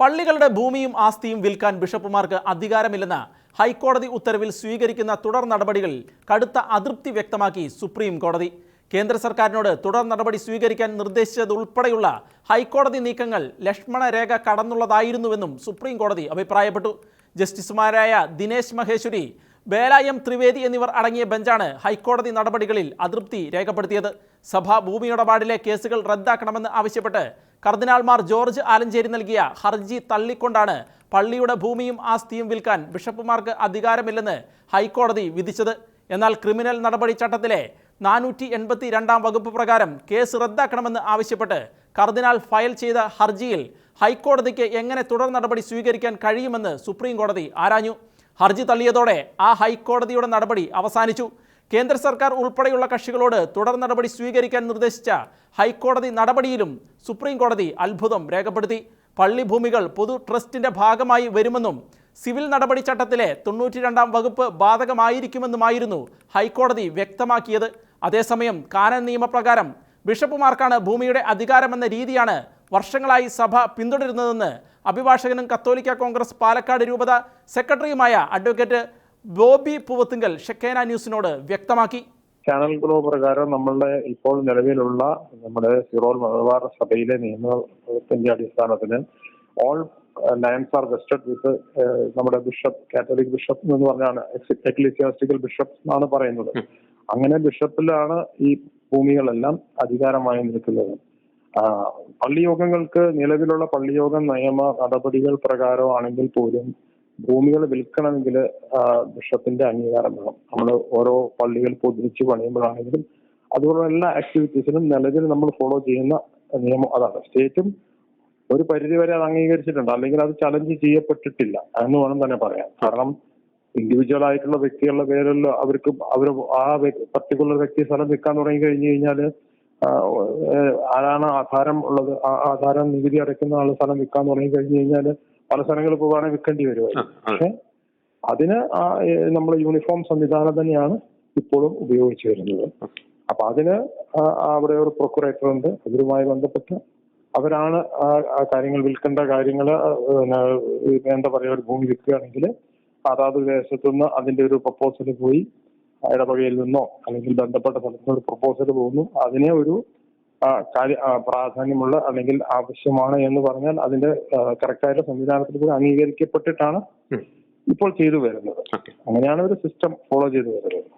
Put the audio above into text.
പള്ളികളുടെ ഭൂമിയും ആസ്തിയും വിൽക്കാൻ ബിഷപ്പുമാർക്ക് അധികാരമില്ലെന്ന ഹൈക്കോടതി ഉത്തരവിൽ സ്വീകരിക്കുന്ന തുടർ നടപടികളിൽ കടുത്ത അതൃപ്തി വ്യക്തമാക്കി സുപ്രീം കോടതി. കേന്ദ്ര സർക്കാരിനോട് തുടർ നടപടി സ്വീകരിക്കാൻ നിർദ്ദേശിച്ചതുൾപ്പെടെയുള്ള ഹൈക്കോടതി നീക്കങ്ങൾ ലക്ഷ്മണ രേഖ കടന്നുള്ളതായിരുന്നുവെന്നും സുപ്രീം കോടതി അഭിപ്രായപ്പെട്ടു. ജസ്റ്റിസുമാരായ ദിനേശ് മഹേശ്വരി ബേലായം ത്രിവേദി എന്നിവർ അടങ്ങിയ ബെഞ്ചാണ് ഹൈക്കോടതി നടപടികളിൽ അതൃപ്തി രേഖപ്പെടുത്തിയത്. സഭ ഭൂമിയിടപാടിലെ കേസുകൾ റദ്ദാക്കണമെന്ന് ആവശ്യപ്പെട്ട് കർദിനാൾമാർ ജോർജ് ആലഞ്ചേരി നൽകിയ ഹർജി തള്ളിക്കൊണ്ടാണ് പള്ളിയുടെ ഭൂമിയും ആസ്തിയും വിൽക്കാൻ ബിഷപ്പുമാർക്ക് അധികാരമില്ലെന്ന് ഹൈക്കോടതി വിധിച്ചത്. എന്നാൽ ക്രിമിനൽ നടപടി ചട്ടത്തിലെ നാനൂറ്റി എൺപത്തി രണ്ടാം വകുപ്പ് പ്രകാരം കേസ് റദ്ദാക്കണമെന്ന് ആവശ്യപ്പെട്ട് കർദിനാൾ ഫയൽ ചെയ്ത ഹർജിയിൽ ഹൈക്കോടതിക്ക് എങ്ങനെ തുടർ നടപടി സ്വീകരിക്കാൻ കഴിയുമെന്ന് സുപ്രീം കോടതി ആരാഞ്ഞു. ഹർജി തള്ളിയതോടെ ആ ഹൈക്കോടതിയുടെ നടപടി അവസാനിച്ചു. കേന്ദ്ര സർക്കാർ ഉൾപ്പെടെയുള്ള കക്ഷികളോട് തുടർ നടപടി സ്വീകരിക്കാൻ നിർദ്ദേശിച്ച ഹൈക്കോടതി നടപടിയിലും സുപ്രീം കോടതി അത്ഭുതം രേഖപ്പെടുത്തി. പള്ളി ഭൂമികൾ പൊതു ട്രസ്റ്റിന്റെ ഭാഗമായി വരുമെന്നും സിവിൽ നടപടി ചട്ടത്തിലെ തൊണ്ണൂറ്റി രണ്ടാം വകുപ്പ് ബാധകമായിരിക്കുമെന്നുമായിരുന്നു ഹൈക്കോടതി വ്യക്തമാക്കിയത്. അതേസമയം കാനൻ നിയമപ്രകാരം ബിഷപ്പുമാർക്കാണ് ഭൂമിയുടെ അധികാരമെന്ന രീതിയാണ് വർഷങ്ങളായി സഭ പിന്തുടരുന്നതെന്ന് അഭിഭാഷകനും കത്തോലിക്ക കോൺഗ്രസ് പാലക്കാട് രൂപത സെക്രട്ടറിയുമായ അഡ്വക്കേറ്റ് ബോബി പൂവത്തുങ്കൽ ഷെക്കേന ന്യൂസിനോട് വ്യക്തമാക്കി. ചാനൽ ഗ്രോ പ്രകാരം നമ്മളുടെ ഇപ്പോൾ നിലവിലുള്ള നമ്മുടെ സിറോൾ മലബാർ സഭയിലെ നിയമത്തിന്റെ അടിസ്ഥാനത്തിന് all liens are vested with നമ്മുടെ ബിഷപ്പ് കാത്തലിക് ബിഷപ്പ് എന്ന് പറഞ്ഞാണ് എക്ലിസിയാസ്റ്റിക്കൽ ബിഷപ്പ് എന്നാണ് പറയുന്നത്. അങ്ങനെ ബിഷപ്പിലാണ് ഈ ഭൂമികളെല്ലാം അധികാരമായി നിൽക്കുന്നത്. പള്ളിയോഗങ്ങൾക്ക് നിലവിലുള്ള പള്ളിയോഗ നിയമ നടപടികൾ പ്രകാരമാണെങ്കിൽ പോലും ഭൂമികൾ വിൽക്കണമെങ്കിൽ ബിഷപ്പിന്റെ അംഗീകാരം വേണം. നമ്മൾ ഓരോ പള്ളികൾ പൊതിച്ച് പണിയുമ്പോഴാണെങ്കിലും അതുപോലെ എല്ലാ ആക്ടിവിറ്റീസിനും നിലവിൽ നമ്മൾ ഫോളോ ചെയ്യുന്ന നിയമം അതാണ്. സ്റ്റേറ്റും ഒരു പരിധി വരെ അത് അംഗീകരിച്ചിട്ടുണ്ട്. അല്ലെങ്കിൽ അത് ചലഞ്ച് ചെയ്യപ്പെട്ടിട്ടില്ല എന്ന് വേണം തന്നെ പറയാം കാരണം ഇൻഡിവിജ്വൽ ആയിട്ടുള്ള വ്യക്തികളുടെ പേരിൽ അവർക്ക് അവർ ആ പർട്ടിക്കുലർ വ്യക്തി സ്ഥലം വിൽക്കാൻ തുടങ്ങി കഴിഞ്ഞു കഴിഞ്ഞാൽ ആരാണ് ആധാരം ഉള്ളത്? ആ ആധാരം നികുതി അടയ്ക്കുന്ന ആൾ സ്ഥലം വിൽക്കാൻ തുടങ്ങി കഴിഞ്ഞു കഴിഞ്ഞാൽ പല സ്ഥലങ്ങളിൽ പോവുകയാണെങ്കിൽ വിൽക്കേണ്ടി വരുമായിരുന്നു പക്ഷെ അതിന് നമ്മൾ യൂണിഫോം സംവിധാനം തന്നെയാണ് ഇപ്പോഴും ഉപയോഗിച്ചു വരുന്നത്. അപ്പൊ അതിന് അവിടെ ഒരു പ്രൊക്കുറേറ്റർ ഉണ്ട് അവരുമായി ബന്ധപ്പെട്ട് അവരാണ് ആ ആ കാര്യങ്ങൾ വിൽക്കേണ്ട കാര്യങ്ങൾ എന്താ പറയുക ഒരു ഭൂമി വിൽക്കുകയാണെങ്കിൽ അതാത് ദേശത്തുനിന്ന് അതിന്റെ ഒരു പ്രപ്പോസൽ പോയി ഇടവകയിൽ നിന്നോ അല്ലെങ്കിൽ ബന്ധപ്പെട്ട സ്ഥലത്ത് നിന്ന് ഒരു പ്രപ്പോസൽ പോകുന്നു. അതിനെ ഒരു കാര്യ പ്രാധാന്യമുള്ള അല്ലെങ്കിൽ ആവശ്യമാണ് എന്ന് പറഞ്ഞാൽ അതിന്റെ കറക്റ്റായിട്ട് സംവിധാനത്തിൽ കൂടി അംഗീകരിക്കപ്പെട്ടിട്ടാണ് ഇപ്പോൾ ചെയ്തു വരുന്നത്. അങ്ങനെയാണ് ഒരു സിസ്റ്റം ഫോളോ ചെയ്തു വരുന്നത്.